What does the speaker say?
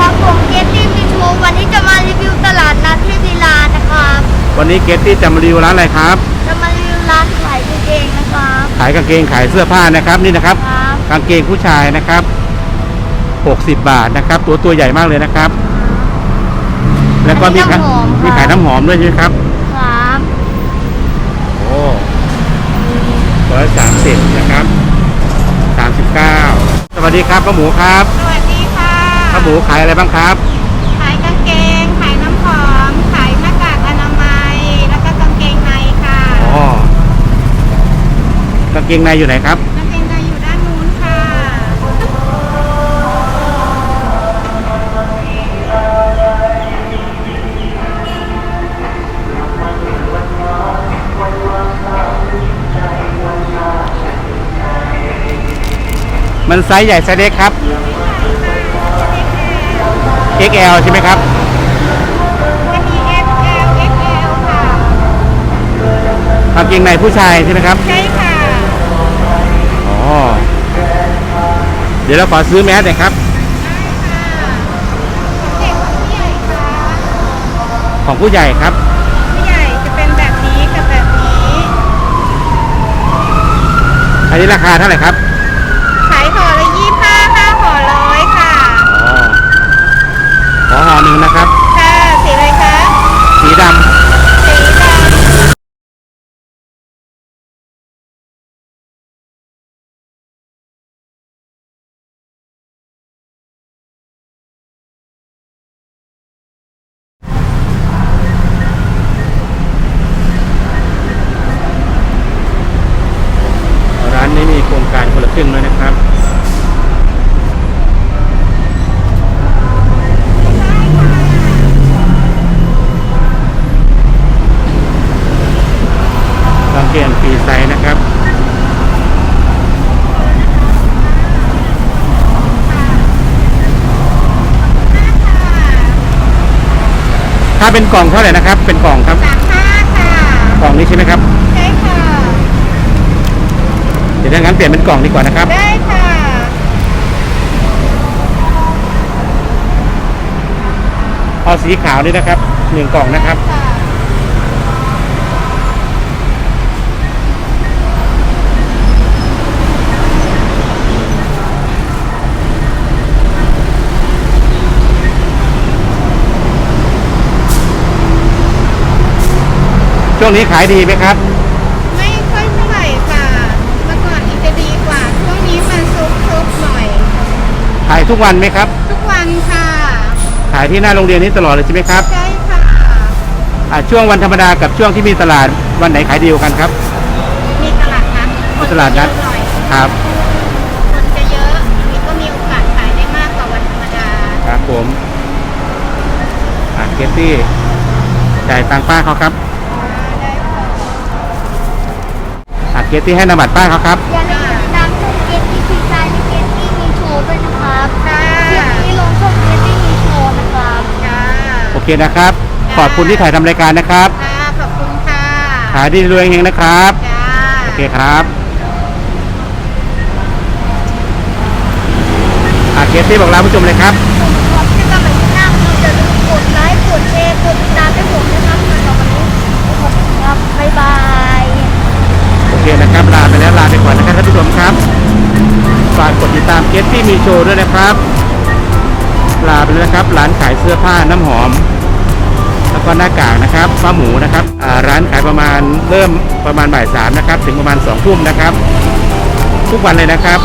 ครับผมเกตตี้มีโชว์วันนี้จะมารีวิวตลาดนัดที่ดีลานะครับ วันนี้เกตตี้จะมารีวิวร้านอะไรครับ จะมารีวิวร้านขายกางเกงนะครับขายกางเกงขายเสื้อผ้านะครับนี่นะครับ ครับกางเกงผู้ชายนะครับ 60 บาทนะครับ ตัวตัวใหญ่มากเลยนะครับ แล้วก็มีขายมีขายน้ำหอมด้วยใช่ไหมครับ ครับโอ้ร้อยสามสิบนะครับสามสิบเก้าสวัสดีครับป้าหมูครับ สวัสดีค่ะ ป้าหมูขายอะไรบ้างครับ ขายกางเกง ขายน้ำหอม ขายหน้ากากอนามัย แล้วก็กางเกงในค่ะ อ๋อกางเกงในอยู่ไหนครับ กางเกงในอยู่ด้านนู้นค่ะ มันไซส์ใหญ่ไซส์เล็กครับ XL ใช่ไหมครับจะมี S L X L ค่ะ กางเกงในผู้ชายใช่ไหมครับ ใช่ค่ะ อ๋อ เดี๋ยวเราขอซื้อแมสหน่อยครับ เด็กกับผู้ใหญ่ค่ะของผู้ใหญ่ครับ ผู้ใหญ่จะเป็นแบบนี้กับแบบนี้ อันนี้ราคาเท่าไหร่ครับ ขายห่อละยี่ห้าห้าห่อร้อยค่ะ อ๋อ ขอ ห่อหนึ่งนะครับ ค่ะ สีอะไรคะ สีดำ เป็นกล่องเท่าไหร่นะครับ เป็นกล่องครับ สามห้าค่ะกล่องนี้ใช่ไหมครับ ใช่ค่ะ เดี๋ยวถ้างั้นเปลี่ยนเป็นกล่องดีกว่านะครับ ได้ค่ะ เอาสีขาวนี่นะครับหนึ่งกล่องนะครับ ค่ะ ช่วงนี้ขายดีไหมครับ ไม่ค่อยเท่าไหร่ค่ะ เมื่อก่อนนี้จะดีกว่า ช่วงนี้มันซุบซุบๆหน่อย ขายทุกวันไหมครับ ทุกวันค่ะ ขายที่หน้าโรงเรียนนี้ตลอดเลยใช่ไหมครับใช่ค่ะอ่าช่วงวันธรรมดากับช่วงที่มีตลาดวันไหนขายดีกว่ากันครับ มีตลาดนัดคนตลาดนัดเยอะหน่อยครับคนจะเยอะนี่ก็มีโอกาสขายได้มากกว่าวันธรรมดา ครับผมอ่าเกตตี้จ่ายตังค์ป้าเขาครับ เกตตี้ให้นามบัตรป้าเขาครับ อย่าลืมติดตามช่องเกตตี้ฟีไซและเกตตี้มีโชว์ด้วยนะครับค่ะคลิปนี้ลงช่องเกตตี้มีโชว์นะครับค่ะโอเคนะครับ ขอบคุณที่ถ่ายทำรายการนะครับ ค่ะขอบคุณค่ะขายดีรวยเฮงๆนะครับ จ้า โอเคครับอ่าเกตตี้บอกลาผู้ชมเลยครับ ผมขอบที่กำลังหน้าคุณอย่าลืมกดไลค์กดแชร์กดติดตามให้ผมนะครับสำหรับวันนี้ขอบคุณครับบ๊ายบายโอเค นะครับลาไปแล้วลาไปก่อนนะครับท่านผู้ชมครับฝากกดติดตามเกสที่มีโชว์ด้วยนะครับ ลาไปแล้วครับ ร้านขายเสื้อผ้าน้ำหอม แล้วก็หน้ากากนะครับป้าหมูนะครับร้านขายประมาณเริ่มประมาณบ่ายสามนะครับ ถึงประมาณสองทุ่มนะครับ ทุกวันเลยนะครับ